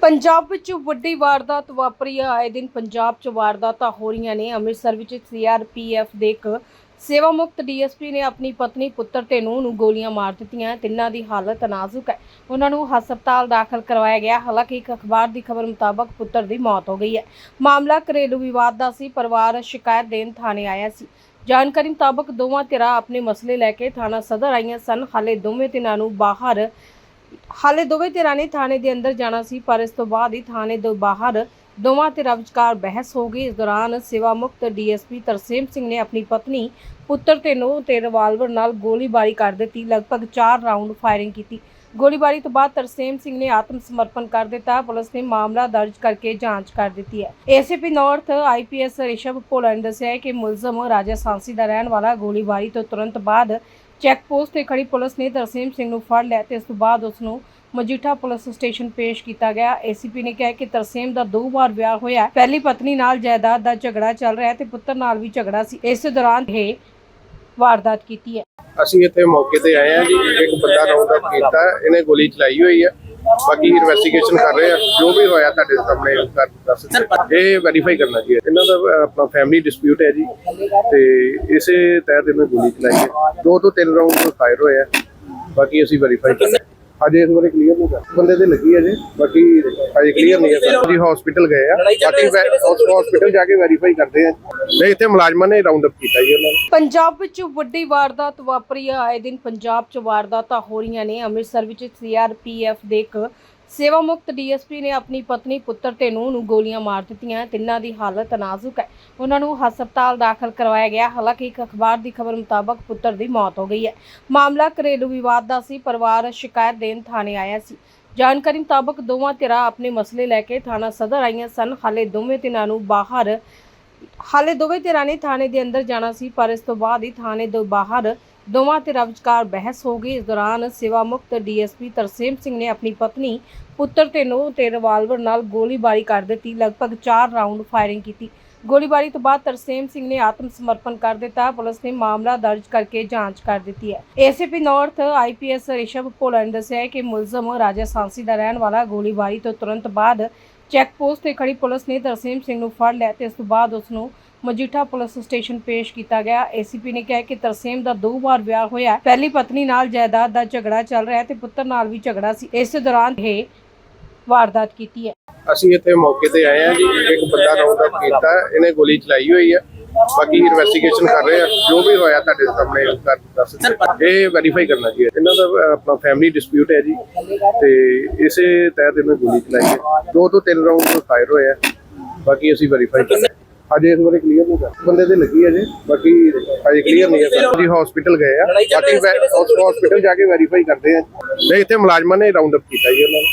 ਪੰਜਾਬ ਵਿੱਚ ਵੱਡੀ ਵਾਰਦਾਤ ਵਾਪਰੀ ਹੈ ਆਏ ਦਿਨ ਪੰਜਾਬ 'ਚ ਵਾਰਦਾਤਾਂ ਹੋ ਰਹੀਆਂ ਨੇ। ਅੰਮ੍ਰਿਤਸਰ ਵਿੱਚ ਸੀਆਰਪੀਐਫ ਦੇ ਇੱਕ ਸੇਵਾ ਮੁਕਤ ਡੀਐਸਪੀ ਨੇ ਆਪਣੀ ਪਤਨੀ ਪੁੱਤਰ ਤੇ ਨੂੰਹ ਨੂੰ ਗੋਲੀਆਂ ਮਾਰ ਦਿੱਤੀਆਂ। ਤਿੰਨਾਂ ਦੀ ਹਾਲਤ ਨਾਜ਼ੁਕ ਹੈ। ਉਹਨਾਂ ਨੂੰ ਹਸਪਤਾਲ ਦਾਖਲ ਕਰਵਾਇਆ ਗਿਆ। ਹਾਲਾਂਕਿ ਇੱਕ ਅਖਬਾਰ ਦੀ ਖਬਰ ਮੁਤਾਬਕ ਪੁੱਤਰ ਦੀ ਮੌਤ ਹੋ ਗਈ ਹੈ। ਮਾਮਲਾ ਘਰੇਲੂ ਵਿਵਾਦ ਦਾ ਸੀ। ਪਰਿਵਾਰ ਸ਼ਿਕਾਇਤ ਦੇਣ ਥਾਣੇ ਆਇਆ ਸੀ। ਜਾਣਕਾਰੀ ਮੁਤਾਬਕ ਦੋਵਾਂ ਧਿਰਾਂ ਆਪਣੇ ਮਸਲੇ ਲੈ ਕੇ ਥਾਣਾ ਸਦਰ ਆਈਆਂ ਸਨ। ਹਾਲੇ ਦੋਵੇਂ ਧਿਰਾਂ ਨੂੰ ਬਾਹਰ ਹਾਲੇ ਦੋਵੇਂ ਧਿਰਾਂ ਨੇ ਥਾਣੇ ਦੇ ਅੰਦਰ ਜਾਣਾ ਸੀ, ਪਰ ਇਸ ਤੋਂ ਬਾਅਦ ਹੀ ਥਾਣੇ ਦੇ ਬਾਹਰ ਦੋਵਾਂ ਧਿਰਾਂ ਵਿਚਕਾਰ ਬਹਿਸ ਹੋ ਗਈ। ਇਸ ਦੌਰਾਨ ਸੇਵਾ ਮੁਕਤ ਡੀਐਸਪੀ ਤਰਸੇਮ ਸਿੰਘ ਨੇ ਆਪਣੀ ਪਤਨੀ, ਪੁੱਤਰ ਤੇ ਨੂੰਹ ਤੇ ਰਿਵਾਲਵਰ ਨਾਲ ਗੋਲੀਬਾਰੀ ਕਰ ਦਿੱਤੀ। ਲਗਭਗ 4 ਰਾਉਂਡ ਫਾਇਰਿੰਗ ਕੀਤੀ। ਗੋਲੀਬਾਰੀ ਤੋਂ ਬਾਅਦ ਤਰਸੇਮ ਸਿੰਘ ਨੇ ਆਤਮ ਸਮਰਪਣ ਕਰ ਦਿੱਤਾ। ਪੁਲਿਸ ਨੇ ਮਾਮਲਾ ਦਰਜ ਕਰਕੇ ਜਾਂਚ ਕਰ ਦਿੱਤੀ ਹੈ। ACP north IPS Rishav Bhola ਨੇ ਦੱਸਿਆ ਕਿ ਮੁਲਜ਼ਮ ਰਾਜਾ ਸਾਂਸੀ ਦਾ ਰਹਿਣ ਵਾਲਾ ਗੋਲੀਬਾਰੀ ਤੋਂ ਤੁਰੰਤ ਬਾਅਦ ਚੈੱਕ ਪੋਸਟ ਤੇ ਖੜੀ ਪੁਲਿਸ ਨੇ ਤਰਸੇਮ ਸਿੰਘ ਨੂੰ ਫੜ ਲਿਆ ਤੇ ਇਸ ਤੋਂ ਬਾਅਦ ਉਸ ਨੂੰ ਮਜੀਠਾ ਪੁਲਿਸ ਸਟੇਸ਼ਨ ਪੇਸ਼ ਕੀਤਾ ਗਿਆ। ਏਸੀਪੀ ਨੇ ਕਿਹਾ ਕਿ ਤਰਸੇਮ ਦਾ ਦੋ ਵਾਰ ਵਿਆਹ ਹੋਇਆ ਪਹਿਲੀ ਪਤਨੀ ਨਾਲ ਜਾਇਦਾਦ ਦਾ ਝਗੜਾ ਚੱਲ ਰਿਹਾ ਤੇ ਪੁੱਤਰ ਨਾਲ ਵੀ ਝਗੜਾ ਸੀ। ਇਸ ਦੌਰਾਨ ਇਹ ਵਾਰਦਾਤ ਕੀਤੀ ਹੈ। ਅਸੀਂ ਇੱਥੇ ਮੌਕੇ ਤੇ ਆਏ ਹਾਂ ਜੀ। ਇੱਕ ਬੰਦਾ ਰਾਉਂਡ ਅਪ ਕੀਤਾ, ਇਹਨੇ ਗੋਲੀ ਚਲਾਈ ਹੋਈ ਹੈ ਬਾਕੀ ਇਨਵੈਸਟੀਗੇਸ਼ਨ ਕਰ ਰਹੇ ਆ। ਜੋ ਵੀ ਹੋਇਆ ਤੁਹਾਡੇ ਸਾਹਮਣੇ ਕਰ ਦੱਸ ਇਹ ਵੈਰੀਫਾਈ ਕਰਨਾ ਜੀ। ਇਹਨਾਂ ਦਾ ਆਪਣਾ ਫੈਮਿਲੀ ਡਿਸਪਿਊਟ ਹੈ ਜੀ। ਤੇ ਇਸੇ ਤਹਿਤ ਇਹਨੇ ਗੋਲੀ ਚਲਾਈ ਹੈ। ਦੋ ਤੋਂ ਤਿੰਨ ਰਾਉਂਡ ਫਾਇਰ ਹੋਏ ਬਾਕੀ ਅਸੀਂ ਵੈਰੀਫਾਈ ਕਰ ਅਜੇ ਇਸ ਬਾਰੇ ਕਲੀਅਰ ਨਹੀਂ ਕਰ ਬੰਦੇ ਤੇ ਲੱਗੀ ਹੈ ਜੀ ਬਾਕੀ ਅਜੇ ਕਲੀਅਰ ਨਹੀਂ ਹੈ ਸਰ। ਜੀ ਹਸਪੀਟਲ ਗਏ ਆ। ਬਾਕੀ ਹਸਪੀਟਲ ਜਾ ਕੇ ਵੈਰੀਫਾਈ ਕਰਦੇ ਆ। ਨਹੀਂ ਇੱਥੇ ਮੁਲਾਜ਼ਮਾਂ ਨੇ ਰਾਉਂਡ ਅਪ ਕੀਤਾ ਜੀ ਉਹਨਾਂ ਨੂੰ। ਪੰਜਾਬ ਵਿੱਚ ਵੱਡੀ ਵਾਰਦਾਤ ਵਾਪਰੀ ਆਏ ਦਿਨ ਪੰਜਾਬ 'ਚ ਵਾਰਦਾਤਾਂ ਹੋ ਰਹੀਆਂ ਨੇ। ਅੰਮ੍ਰਿਤਸਰ ਵਿੱਚ ਸੀਆਰਪੀਐਫ ਦੇ ਇੱਕ ਸੇਵਾ ਮੁਕਤ ਡੀਐਸਪੀ ਨੇ ਆਪਣੀ ਪਤਨੀ ਪੁੱਤਰ ਤੇ ਨੂੰਹ ਨੂੰ ਗੋਲੀਆਂ ਮਾਰ ਦਿੱਤੀਆਂ। ਤਿੰਨਾਂ ਦੀ ਹਾਲਤ ਨਾਜ਼ੁਕ ਹੈ। ਉਹਨਾਂ ਨੂੰ ਹਸਪਤਾਲ ਦਾਖਲ ਕਰਵਾਇਆ ਗਿਆ। ਹਾਲਾਂਕਿ ਇੱਕ ਅਖਬਾਰ ਦੀ ਖਬਰ ਮੁਤਾਬਕ ਪੁੱਤਰ ਦੀ ਮੌਤ ਹੋ ਗਈ ਹੈ। ਮਾਮਲਾ ਘਰੇਲੂ ਵਿਵਾਦ ਦਾ ਸੀ, ਪਰਿਵਾਰ ਸ਼ਿਕਾਇਤ ਦੇਣ ਥਾਣੇ ਆਇਆ ਸੀ। ਜਾਣਕਾਰੀ ਮੁਤਾਬਕ ਦੋਵਾਂ ਧਿਰਾਂ ਆਪਣੇ ਮਸਲੇ ਲੈ ਕੇ ਥਾਣਾ ਸਦਰ ਆਈਆਂ ਸਨ। ਹਾਲੇ ਦੋਵੇਂ ਧਿਰਾਂ ਨੂੰ ਬਾਹਰ ਹਾਲੇ ਦੋਵੇਂ ਧਿਰਾਂ ਨੇ ਥਾਣੇ ਦੇ ਅੰਦਰ ਜਾਣਾ ਸੀ, ਪਰ ਇਸ ਤੋਂ ਬਾਅਦ ਹੀ ਥਾਣੇ ਤੋਂ ਬਾਹਰ ਦੋਵਾਂ ਧਿਰਾਂ ਵਿਚਕਾਰ ਬਹਿਸ ਹੋ ਗਈ। ਇਸ ਦੌਰਾਨ ਸੇਵਾ ਮੁਕਤ ਡੀਐਸਪੀ ਤਰਸੇਮ ਸਿੰਘ ਨੇ ਆਪਣੀ ਪਤਨੀ, ਪੁੱਤਰ ਤੇ ਨੂੰਹ ਤੇ ਰਿਵਾਲਵਰ ਨਾਲ ਗੋਲੀਬਾਰੀ ਕਰ ਦਿੱਤੀ। ਲਗਭਗ 4 ਰਾਉਂਡ ਫਾਇਰਿੰਗ ਕੀਤੀ। ਗੋਲੀਬਾਰੀ ਤੋਂ ਬਾਅਦ ਤਰਸੇਮ ਸਿੰਘ ਨੇ ਆਤਮ ਸਮਰਪਣ ਕਰ ਦਿੱਤਾ। ਪੁਲਿਸ ਨੇ ਮਾਮਲਾ ਦਰਜ ਕਰਕੇ ਜਾਂਚ ਕਰ ਦਿੱਤੀ ਹੈ। ACP north IPS Rishav Bhola ਨੇ ਦੱਸਿਆ ਕਿ ਮੁਲਜ਼ਮ ਰਾਜਾ ਸਾਂਸੀ ਦਾ ਰਹਿਣ ਵਾਲਾ ਗੋਲੀਬਾਰੀ ਤੋਂ ਤੁਰੰਤ ਬਾਅਦ ਚੈੱਕ ਪੋਸਟ ਤੇ ਖੜੀ ਪੁਲਿਸ ਨੇ ਤਰਸੇਮ ਸਿੰਘ ਨੂੰ ਫੜ ਲਿਆ ਤੇ ਉਸ ਤੋਂ ਬਾਅਦ ਉਸ ਨੂੰ ਮਜੀਠਾ ਪੁਲਿਸ ਸਟੇਸ਼ਨ ਪੇਸ਼ ਕੀਤਾ ਗਿਆ। ਏਸੀਪੀ ਨੇ ਕਿਹਾ ਕਿ ਤਰਸੇਮ ਦਾ ਦੋ ਵਾਰ ਵਿਆਹ ਹੋਇਆ ਪਹਿਲੀ ਪਤਨੀ ਨਾਲ ਜਾਇਦਾਦ ਦਾ ਝਗੜਾ ਚੱਲ ਰਿਹਾ ਤੇ ਪੁੱਤਰ ਨਾਲ ਵੀ ਝਗੜਾ ਸੀ। ਇਸ ਦੌਰਾਨ ਇਹ ਵਾਰਦਾਤ ਕੀਤੀ ਹੈ। ਅਸੀਂ ਇੱਥੇ ਮੌਕੇ ਤੇ ਆਏ ਆ ਜੀ। ਇੱਕ ਬੰਦਾ ਰਾਉਂਡ ਅਪ ਕੀਤਾ ਇਹਨੇ ਗੋਲੀ ਚਲਾਈ ਹੋਈ ਹੈ। ਬਾਕੀ ਇਨਵੈਸਟੀਗੇਸ਼ਨ ਕਰ ਰਹੇ ਆ ਜੋ ਵੀ ਹੋਇਆ ਤੁਹਾਡੇ ਸਾਹਮਣੇ ਕਰ ਦੱਸ ਇਹ ਵੈਰੀਫਾਈ ਕਰਨਾ ਜੀ। ਇਹਨਾਂ ਦਾ ਆਪਣਾ ਫੈਮਿਲੀ ਡਿਸਪਿਊਟ ਹੈ ਜੀ। ਤੇ ਇਸੇ ਤਹਿਤ ਇਹਨੇ ਗੋਲੀ ਚਲਾਈ ਹੈ। ਦੋ ਤੋਂ ਤਿੰਨ ਰਾਉਂਡ ਫਾਇਰ ਹੋਏ ਬਾਕੀ ਅਸੀਂ ਵੈਰੀਫਾਈ ਕਰ ਅਜੇ ਇਸ ਬਾਰੇ ਕਲੀਅਰ ਨਹੀਂ ਕਰ ਬੰਦੇ ਤੇ ਲੱਗੀ ਹੈ ਜੀ ਬਾਕੀ ਅਜੇ ਕਲੀਅਰ ਨਹੀਂ ਹੈ ਜੀ ਹਸਪੀਟਲ ਗਏ ਆ। ਬਾਕੀ ਹਸਪੀਟਲ ਜਾ ਕੇ ਵੈਰੀਫਾਈ ਕਰਦੇ ਆ। ਨਹੀਂ ਇੱਥੇ ਮੁਲਾਜ਼ਮਾਂ ਨੇ ਰਾਉਂਡ ਅਪ ਕੀਤਾ ਜੀ ਉਹਨਾਂ ਨੂੰ।